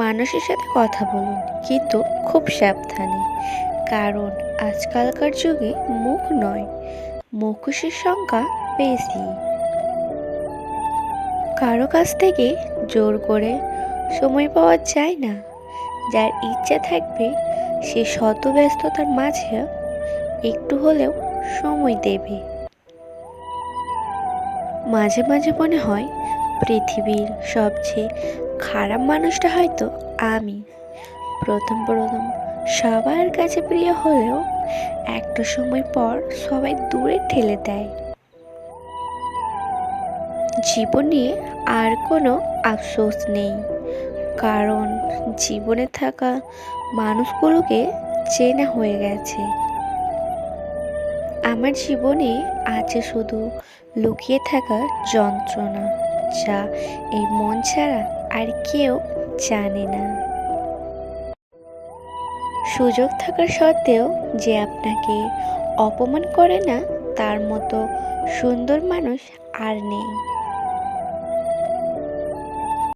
মানুষের সাথে কথা বলুন, কিন্তু খুব সাবধানে। কারণ আজকালকার যুগে মুখ নয়, মুখোশের সংখ্যা বেশি। কারও কাছ থেকে জোর করে সময় পাওয়া যায় না। যার ইচ্ছা থাকবে সে শত ব্যস্ততার মাঝে একটু হলেও সময় দেবে। মাঝে মাঝে মনে হয় পৃথিবীর সবচেয়ে খারাপ মানুষটা হয়তো আমি। প্রথম প্রথম সবার কাছে প্রিয় হলেও একটা সময় পর সবাই দূরে ঠেলে দেয়। জীবনে আর কোনো আফসোস নেই। কারণ জীবনে থাকা মানুষগুলোকে চেনা হয়ে গেছে। আমার জীবনে আছে শুধু লুকিয়ে থাকা যন্ত্রণা, যা এই মন ছাড়া আর কেউ জানে না। সুযোগ থাকার সত্ত্বেও যে আপনাকে অপমান করে না, তার মতো সুন্দর মানুষ আর নেই।